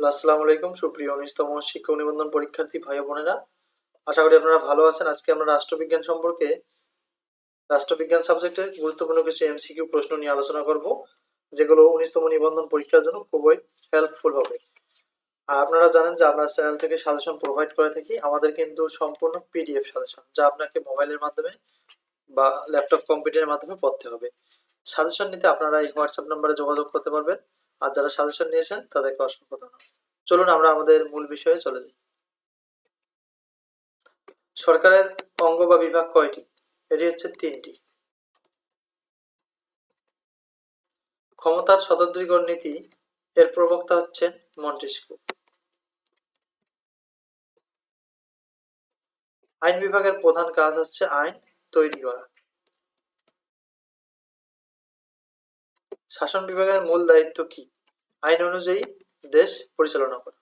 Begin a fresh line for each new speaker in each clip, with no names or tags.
আসসালামু আলাইকুম, সুপ্রিয় উনিশতম শিক্ষক নিবন্ধন পরীক্ষার্থী ভাই বোনেরা। আশা করি আপনারা ভালো আছেন। আজকে আমরা রাষ্ট্রবিজ্ঞান সম্পর্কে রাষ্ট্রবিজ্ঞান সাবজেক্টের গুরুত্বপূর্ণ কিছু এমসিকিউ প্রশ্ন নিয়ে আলোচনা করব, যেগুলো উনিশতম নিবন্ধন পরীক্ষার জন্য খুবই হেল্পফুল হবে। আর আপনারা জানেন যে আমরা চ্যানেল থেকে সাজেশন প্রোভাইড করে থাকি, আমাদের কিন্তু সম্পূর্ণ পিডিএফ সাজেশন, যা আপনাকে মোবাইলের মাধ্যমে বা ল্যাপটপ কম্পিউটারের মাধ্যমে পড়তে হবে। সাজেশন নিতে আপনারা এই হোয়াটসঅ্যাপ নাম্বারে যোগাযোগ করতে পারবেন। আর যারা সাজেশন নিয়েছেন, তাদেরকে অসংখ্য ধন্যবাদ। চলুন আমরা আমাদের মূল বিষয়ে চলে যাই। সরকারের অঙ্গ বা বিভাগ কয়টি? এটি হচ্ছে তিনটি। ক্ষমতার স্বতন্ত্রীকরণ নীতি, এর প্রবক্তা হচ্ছেন মন্টেস্কু। আইন বিভাগের প্রধান কাজ হচ্ছে আইন তৈরি করা। শাসন বিভাগের মূল দায়িত্ব কি? আইন অনুযায়ী দেশ পরিচালনা করা।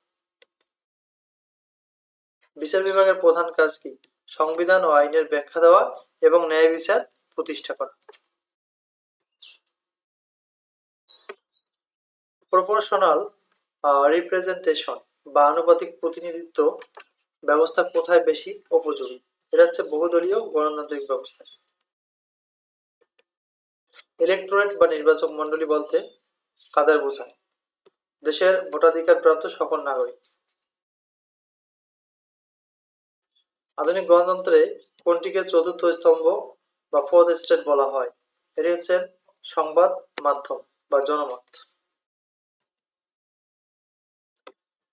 বিচার বিভাগের প্রধান কাজ কি? সংবিধান ও আইনের ব্যাখ্যা দেওয়া এবং ন্যায় বিচার প্রতিষ্ঠা করা। প্রপোর্শনাল রিপ্রেজেন্টেশন বা আনুপাতিক প্রতিনিধিত্ব ব্যবস্থা কোথায় বেশি উপযোগী? এটা হচ্ছে বহুদলীয় গণতান্ত্রিক ব্যবস্থা। ইলেকটোরেট বা নির্বাচক মণ্ডলী বলতে কাদের বোঝায়? দেশের ভোটাধিকার প্রাপ্ত সকল নাগরিক। আধুনিক গণতন্ত্রে কোনটিকে চতুর্থ স্তম্ভ বা ফোর্থ স্টেট বলা হয়? এটি হচ্ছে সংবাদ মাধ্যম বা জনমত।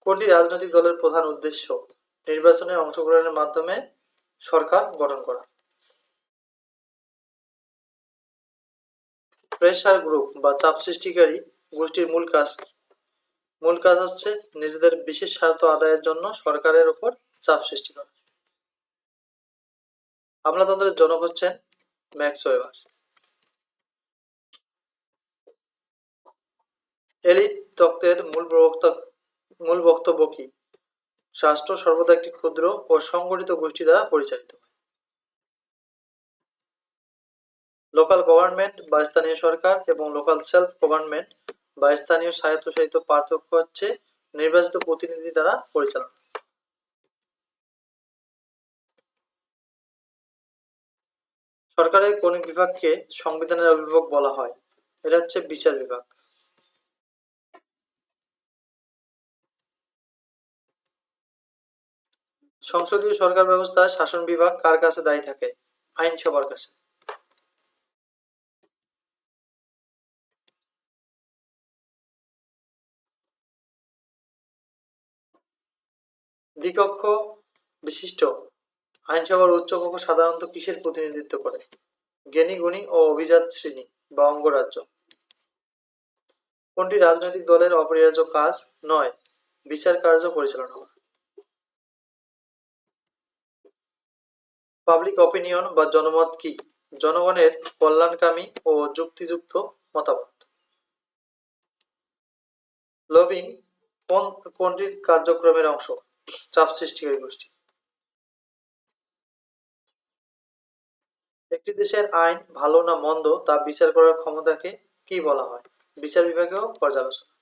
কোনটি রাজনৈতিক দলের প্রধান উদ্দেশ্য? নির্বাচনে অংশগ্রহণের মাধ্যমে সরকার গঠন করা। প্রেসার গ্রুপ বা চাপ সৃষ্টিকারী গোষ্ঠীর মূল কাজ মূল কাজ হচ্ছে নিজেদের বিশেষ স্বার্থ আদায়ের জন্য সরকারের উপর চাপ সৃষ্টি করা। আমলাতন্ত্রের জনক হচ্ছেন ম্যাক্স ওয়েবার। এলিট তত্ত্বের মূল প্রবক্তা মূল বক্তব্য কি? স্বাস্থ্য সর্বদা একটি ক্ষুদ্র ও সংগঠিত গোষ্ঠী দ্বারা পরিচালিত। লোকাল গভর্নমেন্ট বা স্থানীয় সরকার এবং লোকাল সেলফ গভর্নমেন্ট বা স্থানীয় স্বায়ত্তশাসিত পার্থক্য হচ্ছে নির্বাচিত প্রতিনিধি দ্বারা পরিচালনা। সরকারের কোন বিভাগকে সংবিধানের অভিভাবক বলা হয়? এটা হচ্ছে বিচার বিভাগ। সংসদীয় সরকার ব্যবস্থায় শাসন বিভাগ কার কাছে দায়ী থাকে? আইনসভার কাছে। দ্বিকক্ষ বিশিষ্ট আইনসভার উচ্চকক্ষ সাধারণত কিসের প্রতিনিধিত্ব করে? জ্ঞানী, গুণী ও অভিজাত শ্রেণি বা অঙ্গরাজ্য। কোনটি রাজনৈতিক দলের অপরিহার্য কাজ? নয়। বিচার কার্য পরিচালনা পাবলিক অপিনিয়ন বা জনমত কি? জনগণের কল্যাণকামী ও যুক্তিযুক্ত মতামত। লবিং কোন, কোনটির কার্যক্রমের অংশ? চাপ সৃষ্টিকারী গোষ্ঠী। একটি দেশের আইন ভালো না মন্দ, তা বিচার করার ক্ষমতাকে কি বলা হয়? বিচার বিভাগেও পর্যালোচনা।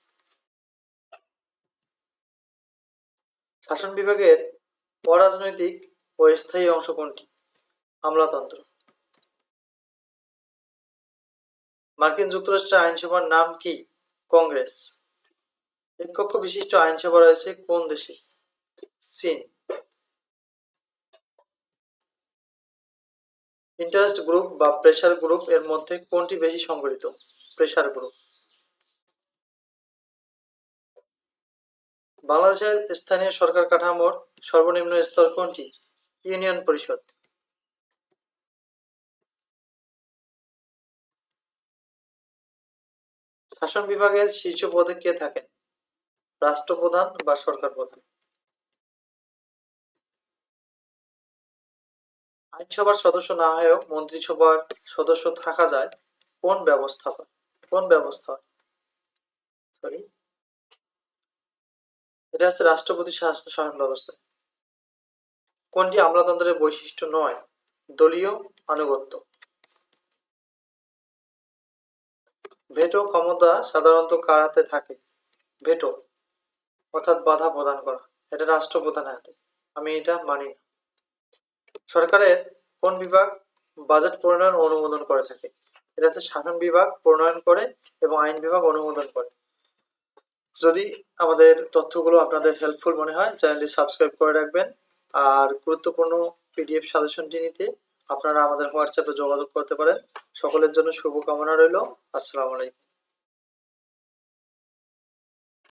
শাসন বিভাগের অরাজনৈতিক ও স্থায়ী অংশ কোনটি? আমলাতন্ত্র। মার্কিন যুক্তরাষ্ট্রের আইনসভার নাম কি? কংগ্রেস। এক কক্ষ বিশিষ্ট আইনসভা রয়েছে কোন দেশে? চীন ইন্টারেস্ট গ্রুপ বা প্রেসার গ্রুপ এর মধ্যে কোনটি বেশি সংগঠিত? প্রেসার গ্রুপ বাংলাদেশের স্থানীয় সরকার কাঠামোর সর্বনিম্ন স্তর কোনটি? ইউনিয়ন পরিষদ। শাসন বিভাগের শীর্ষ পদে কে থাকেন? রাষ্ট্রপ্রধান বা সরকার প্রধান? আইনসভার সদস্য না হয়েও মন্ত্রিসভার সদস্য থাকা যায়, কোন ব্যবস্থা কোন ব্যবস্থা? সরি এটা হচ্ছে রাষ্ট্রপতি শাসন ব্যবস্থা। কোনটি আমলাতন্ত্রের বৈশিষ্ট্য নয়? দলীয় আনুগত্য। ভেটো ক্ষমতা সাধারণত কার হাতে থাকে? ভেটো, অর্থাৎ বাধা প্রদান করা। এটা রাষ্ট্রপ্রধানের হাতে। আমি এটা মানি না। সরকারের কোন বিভাগ বাজেট প্রণয়ন অনুমোদন করে থাকে? এটা হচ্ছে শাসন বিভাগ প্রণয়ন করে এবং আইন বিভাগ অনুমোদন করে। যদি আমাদের তথ্যগুলো আপনাদের হেল্পফুল মনে হয় চ্যানেলটি সাবস্ক্রাইব করে রাখবেন। আর গুরুত্বপূর্ণ পিডিএফ সাজেশনটি নিতে আপনারা আমাদের হোয়াটসঅ্যাপে যোগাযোগ করতে পারেন। সকলের জন্য শুভকামনা রইল। আসসালামু আলাইকুম।